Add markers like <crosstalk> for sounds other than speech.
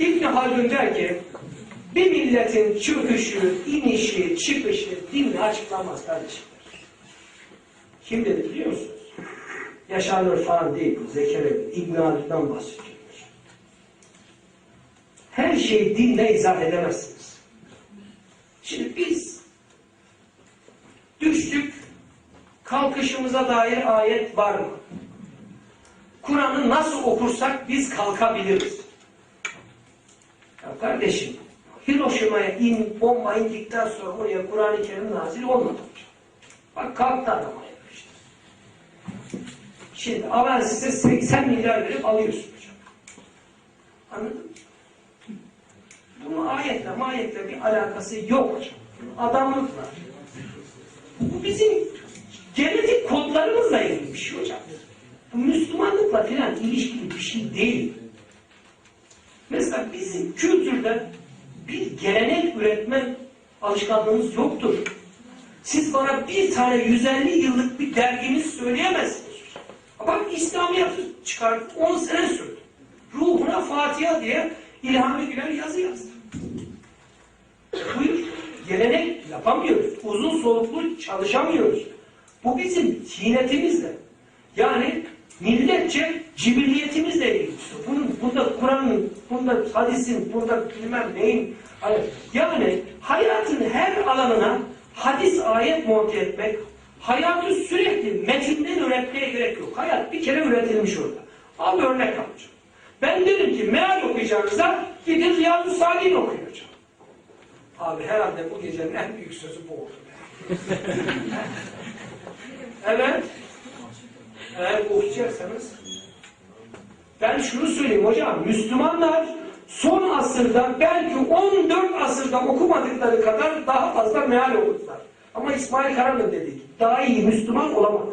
İbn Haldun der ki bir milletin çöküşü, inişi, çıkışı dinle açıklanmaz kardeşim. Kim dedi biliyor musunuz? Yaşar Nur falan değil. Zekeriya İbn Haldun'dan bahsediyor. Her şeyi dinle izah edemezsiniz. Şimdi biz düştük, kalkışımıza dair ayet var mı? Kur'an'ı nasıl okursak biz kalkabiliriz. Ya kardeşim, Hiroşima'ya in, bomba indikten sonra oraya Kur'an-ı Kerim nazil olmadı. Bak kalktı adam oraya. Şimdi ama size 80 milyar verip alıyorsun hocam. Anladın mı? Bunun ayetle mayetle bir alakası yok hocam. Adamlıkla. Bu bizim genetik kodlarımızla ilgili bir şey hocam. Bu Müslümanlıkla filan ilişkili bir şey değil. Mesela bizim kültürde bir gelenek üretme alışkanlığımız yoktur. Siz bana bir tane 150 yıllık bir dergimiz söyleyemezsiniz. Bak İslamiyet'i çıkardı 10 sene sürdü. Ruhuna Fatiha diye İlhami Güler yazı yazdı. Buyur. Gelenek yapamıyoruz. Uzun soluklu çalışamıyoruz. Bu bizim tinetimizle. Yani milletçe cibilliyetimizle ilgili. Bunun, bunda Kur'an'ın, bunda hadisin, bunda bilmem neyin. Hani Yani hayatın her alanına hadis ayet monte etmek, hayatı sürekli metinden üretmeye gerek yok. Hayat bir kere üretilmiş orada. Al örnek alacağım. Ben derim ki meal okuyacağınıza gidin Riyadu Salih'in okuyun. Abi herhalde bu gecenin en büyük sözü bu oldu. <laughs> evet. Eğer okuyacaksanız ben şunu söyleyeyim hocam. Müslümanlar son asırda belki 14 asırda okumadıkları kadar daha fazla meal okudular. Ama İsmail Karan'ın dedik. Daha iyi Müslüman olamaz.